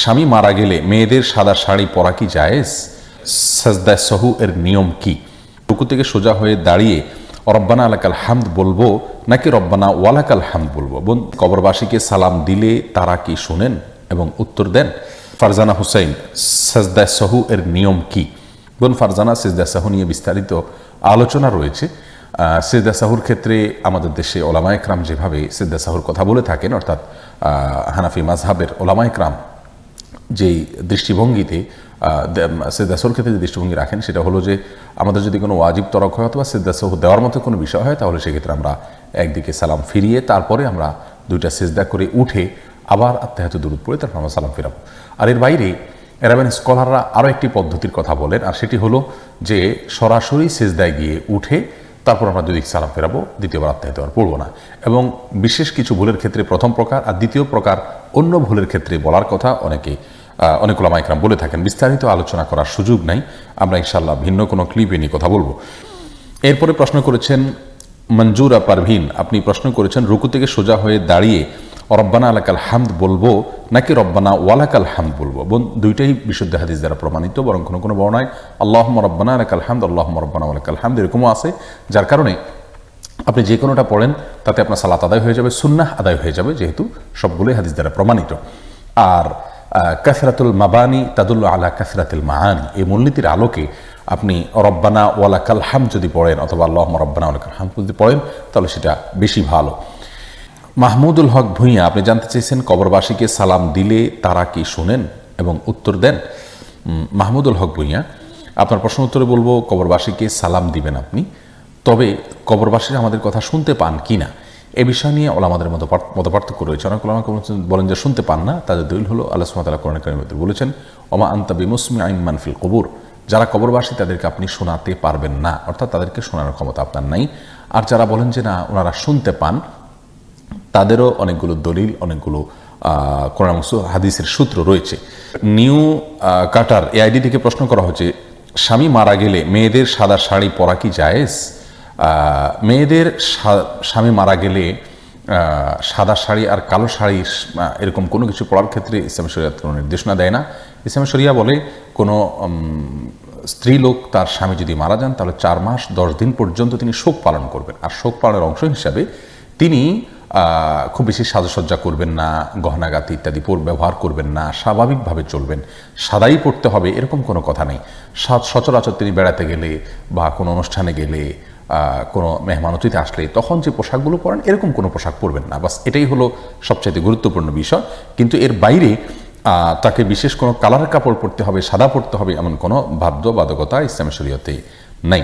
স্বামী মারা গেলে মেয়েদের সাদা শাড়ি পরা কি জায়েজ? সাজদা সহু এর নিয়ম কি? টুকু থেকে সোজা হয়ে দাঁড়িয়ে রব্বানা আলাকাল হামদ বলব নাকি রব্বানা ওয়ালাকাল হামদ বলব? বোন, কবরবাসীকে সালাম দিলে তারা কি শোনেন এবং উত্তর দেন? ফারজানা হুসাইন সাজদা সহু এর নিয়ম কি? বোন, ফারজানা সিজদা সাহু নিয়ে বিস্তারিত আলোচনা রয়েছে। সিজদা সাহুর ক্ষেত্রে আমাদের দেশে ওলামা একরাম যেভাবে সিজদা সাহুর কথা বলে থাকেন, অর্থাৎ হানাফি মাজহাবের ওলামা একরাম যেই দৃষ্টিভঙ্গিতে সিদ্দাসর ক্ষেত্রে যে দৃষ্টিভঙ্গি রাখেন, সেটা হলো যে আমাদের যদি কোনো ওয়াজিব তরক হয় অথবা সিদ্দাসহ দেওয়ার মতো কোনো বিষয় হয়, তাহলে সেক্ষেত্রে আমরা একদিকে সালাম ফিরিয়ে তারপরে আমরা দুইটা সিজদা করে উঠে আবার আত্মাহাত দূরত পড়ে তারপর আমরা সালাম ফেরাবো। আর এর বাইরে এরাবেন স্কলাররা আরও একটি পদ্ধতির কথা বলেন, আর সেটি হলো যে সরাসরি সেজদায় গিয়ে উঠে তারপর আমরা দুদিক সালাম ফেরাবো, দ্বিতীয়বার আত্মাহিত আর পড়ব না। এবং বিশেষ কিছু ভুলের ক্ষেত্রে প্রথম প্রকার, আর দ্বিতীয় প্রকার অন্য ভুলের ক্ষেত্রে বলার কথা অনেকে অনেক ওলামাইকরাম বলে থাকেন, বিস্তারিত আলোচনা করার সুযোগ নাই। আমরা ইনশাল্লাহ ভিন্ন কোনো ক্লিপে নিয়ে কথা বলব। এরপরে প্রশ্ন করেছেন, মঞ্জুরা পারভিন, আপনি প্রশ্ন করেছেন, রুকু থেকে সোজা হয়ে দাঁড়িয়ে রব্বানা আলাকাল হামদ বলব নাকি রব্বানা ওয়ালাকাল হামদ বলব? দুইটাই বিশুদ্ধ হাদিস দ্বারা প্রমাণিত, বরং কোনো কোনো বর্ণায় আল্লাহ রব্বানা আলাকাল হামদ আল্লাহ রব্বানা আলাকাল হামদ এরকমও আছে, যার কারণে আপনি যে কোনোটা পড়েন, তাতে আপনার সালাত আদায় হয়ে যাবে, সুন্নাহ আদায় হয়ে যাবে, যেহেতু সবগুলোই হাদিস দ্বারা প্রমাণিত। আর কাসরাতুল মাবানি তাদুল্লা আলা কাসরাতুল মাহানি এই মূলনীতির আলোকে আপনি রব্বানা ওয়ালাকাল হাম যদি পড়েন অথবা আল্লাহ রব্বানা ওয়ালাকাল হাম যদি পড়েন, তাহলে সেটা বেশি ভালো। মাহমুদুল হক ভূঁইয়া, আপনি জানতে চেয়েছেন কবরবাসীকে সালাম দিলে তারা কি শোনেন এবং উত্তর দেন? মাহমুদুল হক ভূঁইয়া, আপনার প্রশ্ন উত্তরে বলব, কবরবাসীকে সালাম দিবেন আপনি, তবে কবরবাসীরা আমাদের কথা শুনতে পান কি না এ বিষয় নিয়ে ওলামাদের মতো মত পার্থক্য রয়েছে। অনেক ওলামা বলেন যে, শুনতে পান না, তাদের দলিল হলো আল্লাহ সুমাতাল্লাহ কোরআন কারিমতে বলেছেন, ওমা আন্তা বিমুসমি আইন মানফিল কবুর। যারা কবরবাসী, তাদেরকে আপনি শোনাতে পারবেন না। অর্থাৎ তাদেরকে শোনানোর ক্ষমতা আপনার নাই। আর যারা বলেন যে, না, ওনারা শুনতে পান, তাদেরও অনেকগুলো দলিল, অনেকগুলো কোরআন হাদিসের সূত্র রয়েছে। নিউ কাটার এআইডি থেকে প্রশ্ন করা হচ্ছে, স্বামী মারা গেলে মেয়েদের সাদা শাড়ি পরা কি জায়েজ? মেয়েদের স্বামী মারা গেলে সাদা শাড়ি আর কালো শাড়ি এরকম কোনো কিছু পড়ার ক্ষেত্রে ইসলাম শরিয়াত কোনো নির্দেশনা দেয় না। ইসলাম শরিয়া বলে, কোনো স্ত্রী লোক তার স্বামী যদি মারা যান, তাহলে চার মাস দশ দিন পর্যন্ত তিনি শোক পালন করবেন। আর শোক পালনের অংশ হিসাবে তিনি খুব বেশি সাজসজ্জা করবেন না, গহনাগাতি ইত্যাদি ব্যবহার করবেন না, স্বাভাবিকভাবে চলবেন। সাদাই পড়তে হবে, এরকম কোনো কথা নেই। সচরাচর তিনি বেড়াতে গেলে বা কোনো অনুষ্ঠানে গেলে কোনো মেহমান অতিথি আসলে তখন যে পোশাকগুলো পরেন, এরকম কোনো পোশাক পরবেন না। বাস এটাই হলো সবচাইতে গুরুত্বপূর্ণ বিষয়। কিন্তু এর বাইরে তাকে বিশেষ কোনো কালার কাপড় পরতে হবে, সাদা পরতে হবে, এমন কোনো বাধ্যবাধকতা ইসলাম শরীয়তে নাই।